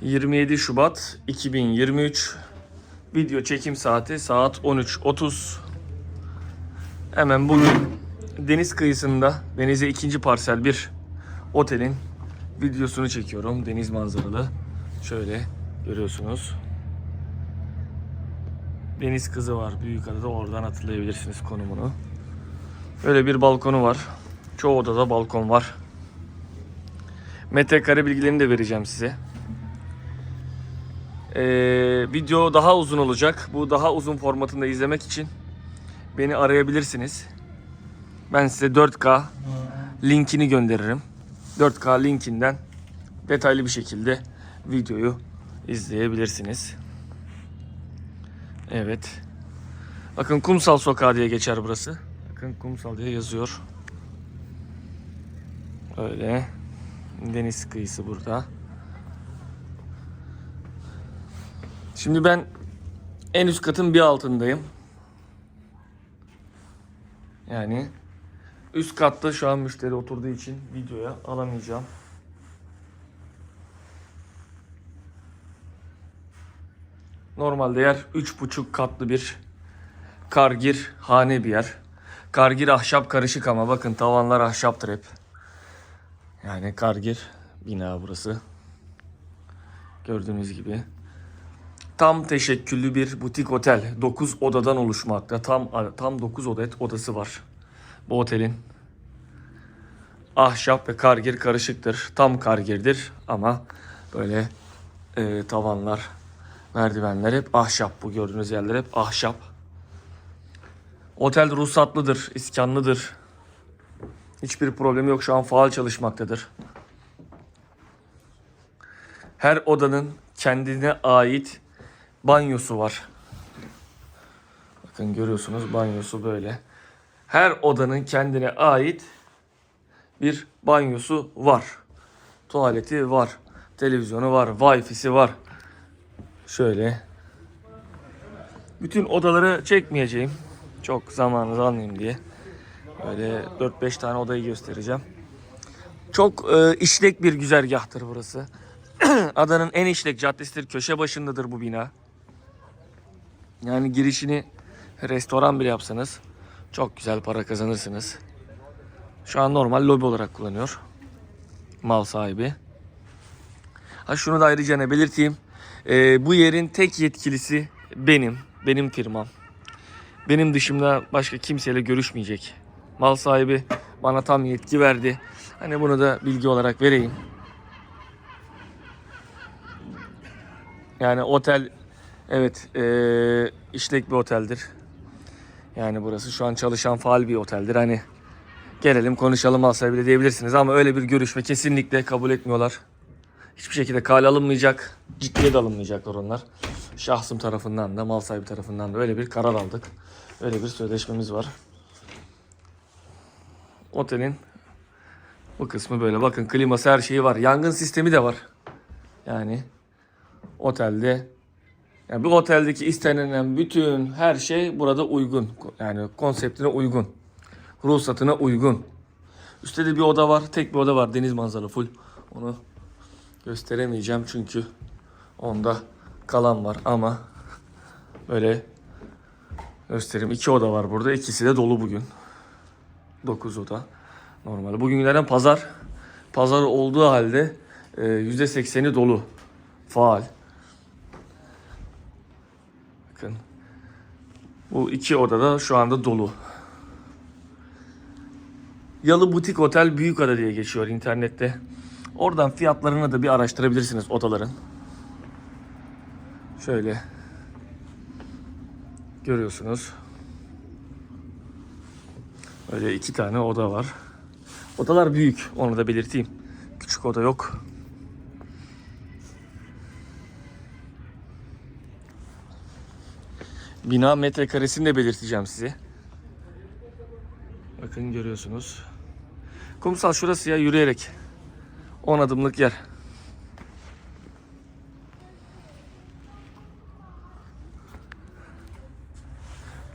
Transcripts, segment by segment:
27 Şubat 2023 video çekim saati saat 13.30 hemen bugün deniz kıyısında denize ikinci parsel bir otelin videosunu çekiyorum. Deniz manzaralı. Şöyle görüyorsunuz. Deniz kızı var Büyükada'da oradan hatırlayabilirsiniz konumunu. Böyle bir balkonu var. Çoğu odada balkon var. Metrekare bilgilerini de vereceğim size ee, video daha uzun olacak. Bu daha uzun formatında izlemek için beni arayabilirsiniz. Ben size 4K linkini gönderirim. 4K linkinden detaylı bir şekilde videoyu izleyebilirsiniz. Evet. Bakın Kumsal Sokağı diye geçer burası. Bakın Kumsal diye yazıyor. Öyle. Deniz kıyısı burada. Şimdi ben en üst katın bir altındayım. Yani üst katta şu an müşteri oturduğu için videoya alamayacağım. Normalde yer üç buçuk katlı bir kargir hane bir yer. Kargir ahşap karışık ama bakın tavanlar ahşaptır hep. Yani kargir bina burası. Gördüğünüz gibi. Tam teşekküllü bir butik otel. 9 odadan oluşmakta. Tam tam 9 oda odası var. Bu otelin. Ahşap ve kargir karışıktır. Tam kargirdir ama böyle e, tavanlar, merdivenler hep ahşap. Bu gördüğünüz yerler hep ahşap. Otel ruhsatlıdır, iskanlıdır. Hiçbir problemi yok. Şu an faal çalışmaktadır. Her odanın kendine ait banyosu var. Bakın görüyorsunuz banyosu böyle. Her odanın kendine ait bir banyosu var. Tuvaleti var. Televizyonu var. Wi-Fi'si var. Şöyle. Bütün odaları çekmeyeceğim. Çok zamanınızı almayayım diye. Böyle 4-5 tane odayı göstereceğim. Çok e, işlek bir güzergahtır burası. Adanın en işlek caddesidir. Köşe başındadır bu bina. Yani girişini restoran bile yapsanız çok güzel para kazanırsınız. Şu an normal lobi olarak kullanıyor. Mal sahibi. Ha şunu da ayrıca ne belirteyim. Ee, bu yerin tek yetkilisi benim. Benim firmam. Benim dışımda başka kimseyle görüşmeyecek. Mal sahibi bana tam yetki verdi. Hani bunu da bilgi olarak vereyim. Yani otel evet eee, işlek bir oteldir. Yani burası şu an çalışan faal bir oteldir. Hani gelelim konuşalım alsa bile diyebilirsiniz ama öyle bir görüşme kesinlikle kabul etmiyorlar. Hiçbir şekilde kale alınmayacak, ciddiye de alınmayacaklar onlar. Şahsım tarafından da, mal sahibi tarafından da öyle bir karar aldık. Öyle bir sözleşmemiz var. Otelin bu kısmı böyle. Bakın kliması her şeyi var. Yangın sistemi de var. Yani otelde yani bir oteldeki istenilen bütün her şey burada uygun. Yani konseptine uygun. Ruhsatına uygun. Üstte bir oda var. Tek bir oda var. Deniz manzaralı full. Onu gösteremeyeceğim çünkü onda kalan var ama böyle göstereyim. İki oda var burada. İkisi de dolu bugün. 9 oda. Normal. Bugün günlerden pazar. Pazar olduğu halde e, %80'i dolu. Faal. Bakın. Bu iki odada şu anda dolu. Yalı Butik Otel Büyükada diye geçiyor internette. Oradan fiyatlarını da bir araştırabilirsiniz odaların. Şöyle. Görüyorsunuz. Öyle iki tane oda var. Odalar büyük. Onu da belirteyim. Küçük oda yok. Bina metrekaresini de belirteceğim size. Bakın görüyorsunuz. Kumsal şurası ya yürüyerek. 10 adımlık yer.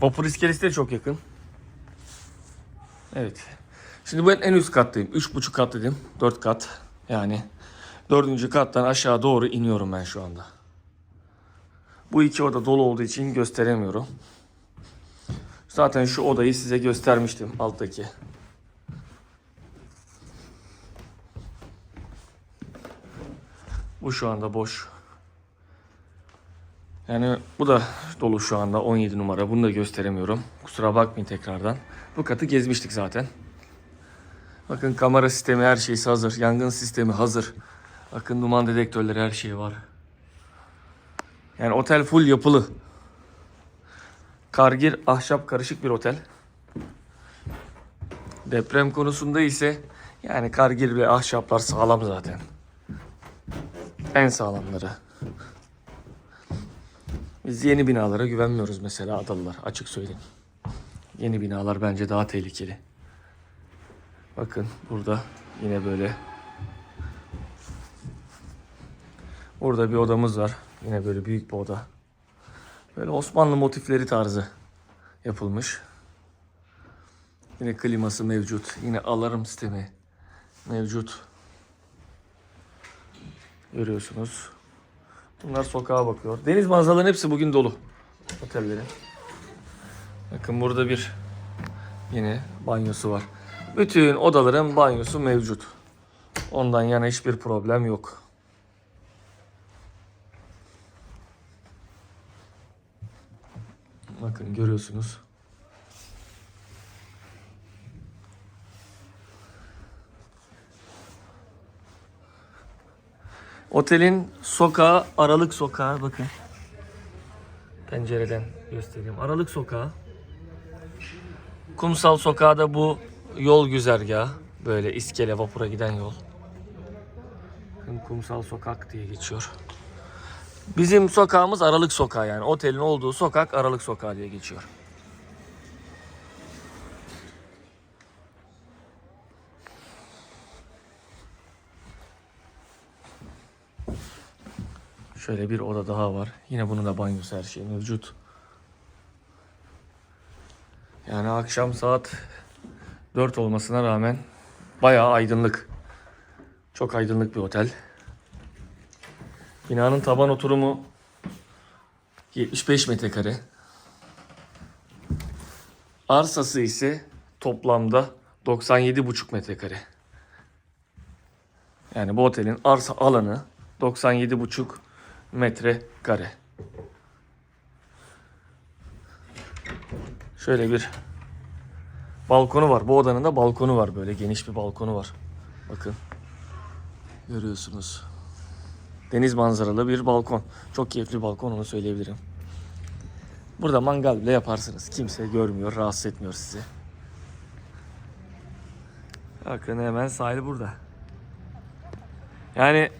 Vapur iskelesi de çok yakın. Evet. Şimdi ben en üst kattayım. 3,5 kat dedim. 4 kat. Yani Dördüncü kattan aşağı doğru iniyorum ben şu anda. Bu iki oda dolu olduğu için gösteremiyorum. Zaten şu odayı size göstermiştim alttaki. Bu şu anda boş. Yani bu da dolu şu anda 17 numara. Bunu da gösteremiyorum. Kusura bakmayın tekrardan. Bu katı gezmiştik zaten. Bakın kamera sistemi her şeysi hazır. Yangın sistemi hazır. Bakın duman dedektörleri her şey var. Yani otel full yapılı. Kargir ahşap karışık bir otel. Deprem konusunda ise yani kargir ve ahşaplar sağlam zaten. En sağlamları. Biz yeni binalara güvenmiyoruz mesela adalılar açık söyleyeyim. Yeni binalar bence daha tehlikeli. Bakın burada yine böyle. Burada bir odamız var. Yine böyle büyük bir oda. Böyle Osmanlı motifleri tarzı yapılmış. Yine kliması mevcut. Yine alarm sistemi mevcut. Görüyorsunuz. Bunlar sokağa bakıyor. Deniz manzaralarının hepsi bugün dolu. Otellerin. Bakın burada bir yine banyosu var. Bütün odaların banyosu mevcut. Ondan yana hiçbir problem yok. Bakın görüyorsunuz. Otelin sokağı aralık sokağı bakın. Pencereden göstereyim. Aralık sokağı. Kumsal sokağı da bu yol güzergahı. Böyle iskele vapura giden yol. Kumsal sokak diye geçiyor. Bizim sokağımız Aralık sokağı yani. Otelin olduğu sokak Aralık sokağı diye geçiyor. Şöyle bir oda daha var. Yine bunun da banyosu her şey mevcut. Yani akşam saat 4 olmasına rağmen bayağı aydınlık. Çok aydınlık bir otel. Binanın taban oturumu 75 metrekare. Arsası ise toplamda 97,5 metrekare. Yani bu otelin arsa alanı 97,5 metrekare. Şöyle bir balkonu var. Bu odanın da balkonu var böyle geniş bir balkonu var. Bakın. Görüyorsunuz. Deniz manzaralı bir balkon. Çok keyifli bir balkon onu söyleyebilirim. Burada mangal bile yaparsınız. Kimse görmüyor, rahatsız etmiyor sizi. Bakın hemen sahil burada. Yani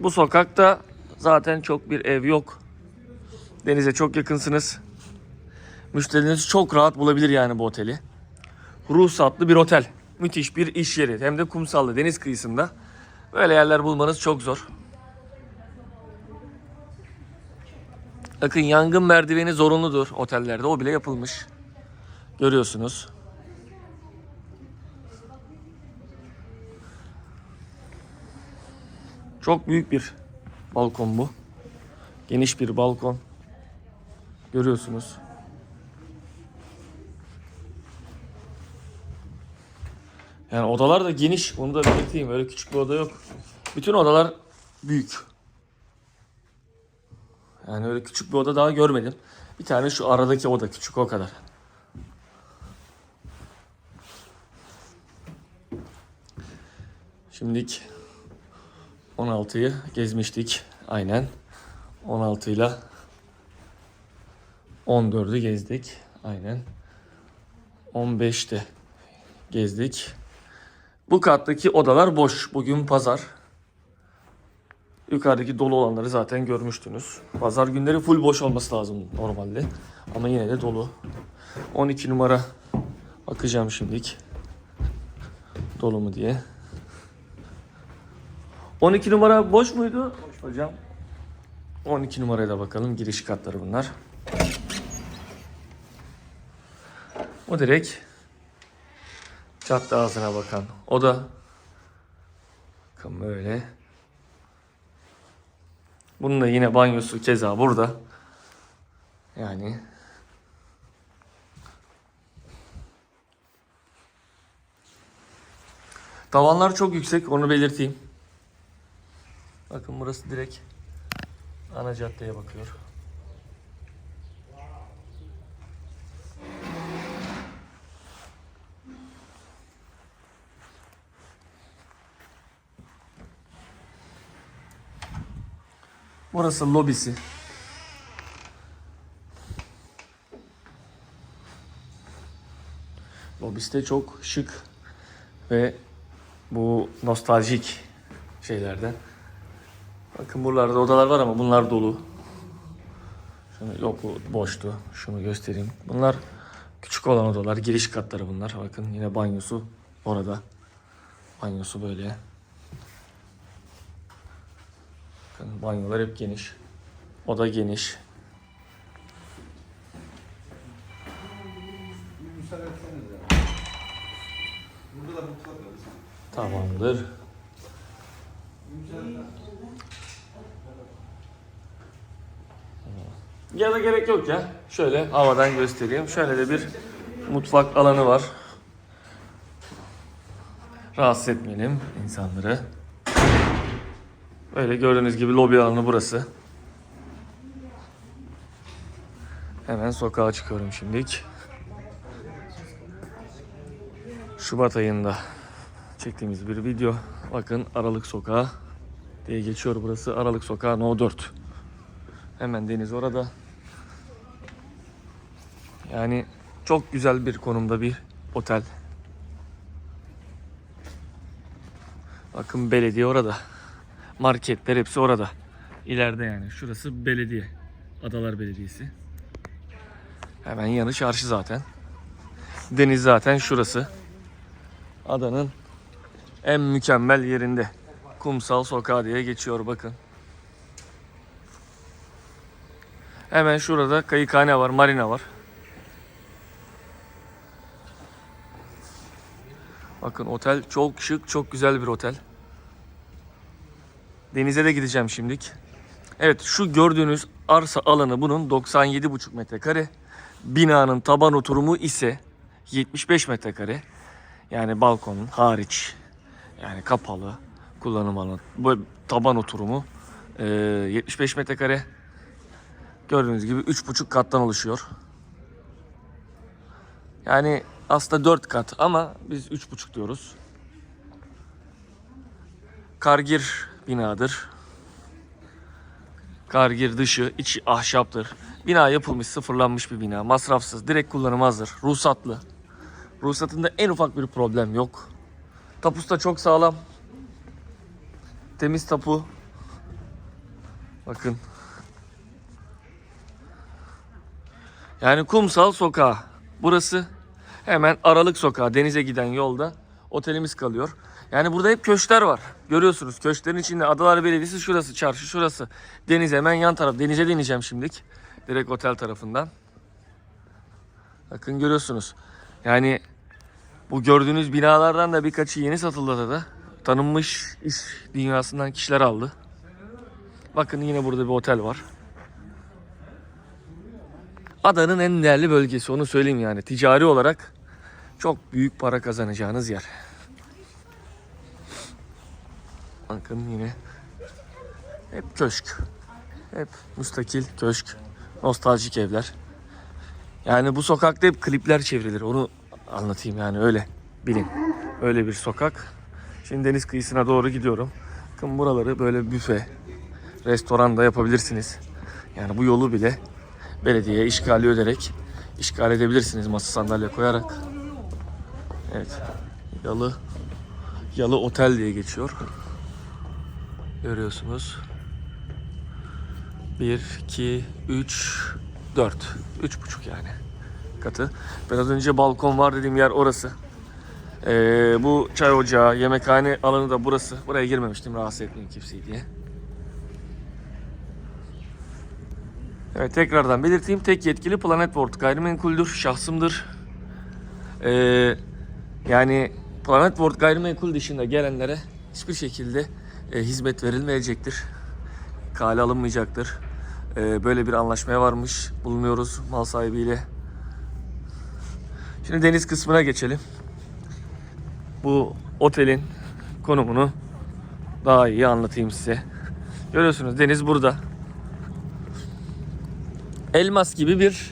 bu sokakta zaten çok bir ev yok. Denize çok yakınsınız. Müşterileriniz çok rahat bulabilir yani bu oteli. Ruhsatlı bir otel. Müthiş bir iş yeri. Hem de kumsallı deniz kıyısında. Böyle yerler bulmanız çok zor. Bakın yangın merdiveni zorunludur otellerde. O bile yapılmış. Görüyorsunuz. Çok büyük bir balkon bu. Geniş bir balkon. Görüyorsunuz. Yani odalar da geniş. Onu da belirteyim. Öyle küçük bir oda yok. Bütün odalar büyük. Yani öyle küçük bir oda daha görmedim. Bir tane şu aradaki oda küçük o kadar. Şimdilik 16'yı gezmiştik. Aynen. 16 ile 14'ü gezdik. Aynen. 15'te gezdik. Bu kattaki odalar boş. Bugün pazar. Yukarıdaki dolu olanları zaten görmüştünüz. Pazar günleri full boş olması lazım normalde. Ama yine de dolu. 12 numara bakacağım şimdilik. Dolu mu diye. 12 numara boş muydu? Hocam. 12 numaraya da bakalım. Giriş katları bunlar. O direkt cadde ağzına bakan. O da bakın böyle Bunun da yine banyosu keza burada. Yani Tavanlar çok yüksek onu belirteyim. Bakın burası direkt ana caddeye bakıyor. Burası lobisi. Lobisi de çok şık ve bu nostaljik şeylerden. Bakın buralarda odalar var ama bunlar dolu. Şunu, yok bu boştu. Şunu göstereyim. Bunlar küçük olan odalar. Giriş katları bunlar. Bakın yine banyosu orada. Banyosu böyle. Bakın banyolar hep geniş. Oda geniş. Tamamdır. Ya da gerek yok ya. Şöyle havadan göstereyim. Şöyle de bir mutfak alanı var. Rahatsız etmeyelim insanları. Böyle gördüğünüz gibi lobi alanı burası. Hemen sokağa çıkıyorum şimdilik. Şubat ayında çektiğimiz bir video. Bakın Aralık Sokağı diye geçiyor burası. Aralık Sokağı No 4. Hemen deniz orada. Yani çok güzel bir konumda bir otel. Bakın belediye orada. Marketler hepsi orada. İleride yani. Şurası belediye. Adalar Belediyesi. Hemen yanı çarşı zaten. Deniz zaten şurası. Adanın en mükemmel yerinde. Kumsal Sokağı diye geçiyor bakın. Hemen şurada kayıkhane var, marina var. Bakın otel çok şık, çok güzel bir otel. Denize de gideceğim şimdilik. Evet şu gördüğünüz arsa alanı bunun 97,5 metrekare. Binanın taban oturumu ise 75 metrekare. Yani balkonun hariç yani kapalı kullanım alanı. Bu taban oturumu e, 75 metrekare. Gördüğünüz gibi 3,5 kattan oluşuyor. Yani aslında 4 kat ama biz 3,5 diyoruz. Kargir binadır. Kargir dışı, içi ahşaptır. Bina yapılmış, sıfırlanmış bir bina. Masrafsız, direkt kullanım hazır. Ruhsatlı. Ruhsatında en ufak bir problem yok. Tapusu da çok sağlam. Temiz tapu. Bakın. Yani kumsal sokağı. Burası hemen Aralık sokağı denize giden yolda otelimiz kalıyor. Yani burada hep köşkler var. Görüyorsunuz köşklerin içinde Adalar Belediyesi şurası, çarşı şurası. Deniz hemen yan taraf. Denize deneyeceğim şimdilik. Direkt otel tarafından. Bakın görüyorsunuz. Yani bu gördüğünüz binalardan da birkaçı yeni satıldı da. Tanınmış iş dünyasından kişiler aldı. Bakın yine burada bir otel var. Adanın en değerli bölgesi onu söyleyeyim yani. Ticari olarak çok büyük para kazanacağınız yer. Bakın yine hep köşk. Hep müstakil köşk. Nostaljik evler. Yani bu sokakta hep klipler çevrilir. Onu anlatayım yani öyle bilin. Öyle bir sokak. Şimdi deniz kıyısına doğru gidiyorum. Bakın buraları böyle büfe, restoran da yapabilirsiniz. Yani bu yolu bile belediyeye işgali öderek işgal edebilirsiniz masa sandalye koyarak. Evet. Yalı Yalı Otel diye geçiyor. Görüyorsunuz. 1 2 3 4 3,5 yani katı. Biraz önce balkon var dediğim yer orası. Ee, bu çay ocağı, yemekhane alanı da burası. Buraya girmemiştim rahatsız etmeyin kimseyi diye. Evet tekrardan belirteyim. Tek yetkili Planet World gayrimenkuldür, şahsımdır. Ee, yani Planet World gayrimenkul dışında gelenlere hiçbir şekilde e, hizmet verilmeyecektir. kale alınmayacaktır. Ee, böyle bir anlaşmaya varmış bulunuyoruz mal sahibiyle. Şimdi deniz kısmına geçelim. Bu otelin konumunu daha iyi anlatayım size. Görüyorsunuz deniz burada. Elmas gibi bir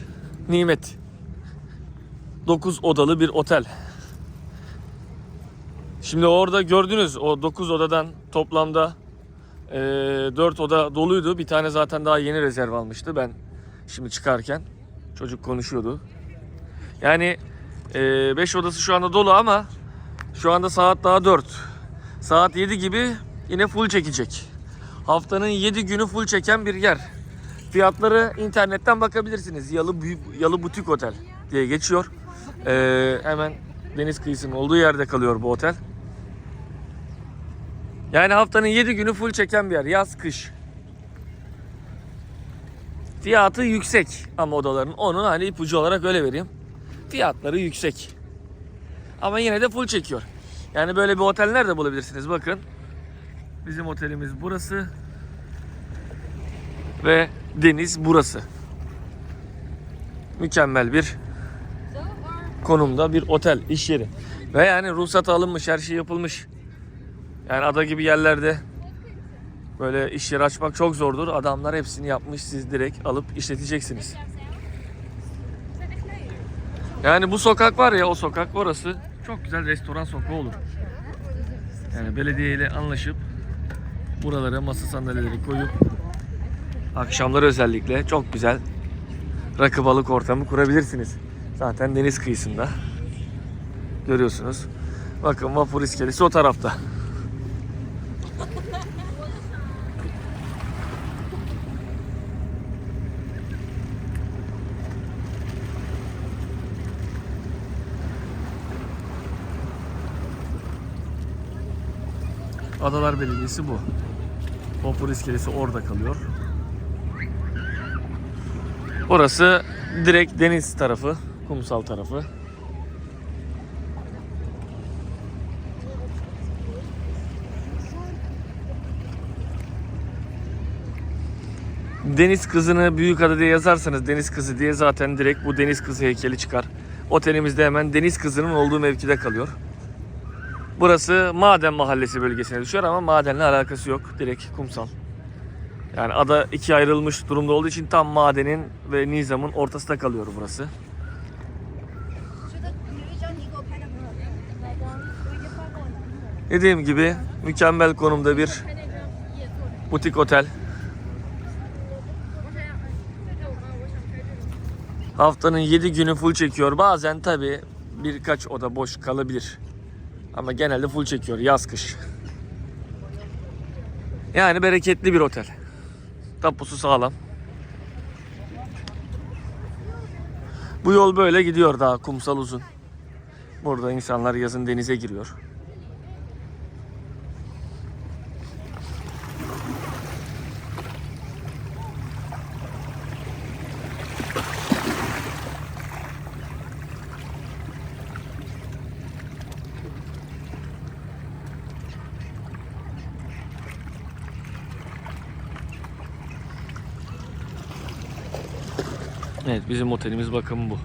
nimet. 9 odalı bir otel. Şimdi orada gördünüz o 9 odadan toplamda eee 4 oda doluydu. Bir tane zaten daha yeni rezerv almıştı ben şimdi çıkarken. Çocuk konuşuyordu. Yani 5 odası şu anda dolu ama şu anda saat daha 4. Saat 7 gibi yine full çekecek. Haftanın 7 günü full çeken bir yer. Fiyatları internetten bakabilirsiniz. Yalı Yalı Butik Otel diye geçiyor. Ee, hemen deniz kıyısının olduğu yerde kalıyor bu otel. Yani haftanın 7 günü full çeken bir yer. Yaz, kış. Fiyatı yüksek ama odaların. Onu hani ipucu olarak öyle vereyim. Fiyatları yüksek. Ama yine de full çekiyor. Yani böyle bir otel nerede bulabilirsiniz? Bakın. Bizim otelimiz burası. Ve deniz burası. Mükemmel bir konumda bir otel, iş yeri. Ve yani ruhsat alınmış, her şey yapılmış. Yani ada gibi yerlerde böyle iş yeri açmak çok zordur. Adamlar hepsini yapmış. Siz direkt alıp işleteceksiniz. Yani bu sokak var ya o sokak orası çok güzel restoran sokağı olur. Yani belediye ile anlaşıp buralara masa sandalyeleri koyup akşamları özellikle çok güzel rakı balık ortamı kurabilirsiniz. Zaten deniz kıyısında. Görüyorsunuz. Bakın vapur iskelesi o tarafta. Adalar Belediyesi bu. Vapur iskelesi orada kalıyor. Orası direkt deniz tarafı, kumsal tarafı. Deniz kızını Büyükada diye yazarsanız deniz kızı diye zaten direkt bu deniz kızı heykeli çıkar. Otelimizde hemen deniz kızının olduğu mevkide kalıyor. Burası Maden Mahallesi bölgesine düşüyor ama madenle alakası yok. Direkt kumsal. Yani ada ikiye ayrılmış durumda olduğu için tam madenin ve nizamın ortasında kalıyor burası. Dediğim gibi mükemmel konumda bir butik otel. Haftanın 7 günü full çekiyor. Bazen tabi birkaç oda boş kalabilir. Ama genelde full çekiyor yaz kış. Yani bereketli bir otel. Tapusu sağlam. Bu yol böyle gidiyor daha kumsal uzun. Burada insanlar yazın denize giriyor. Bizim otelimiz bakın bu.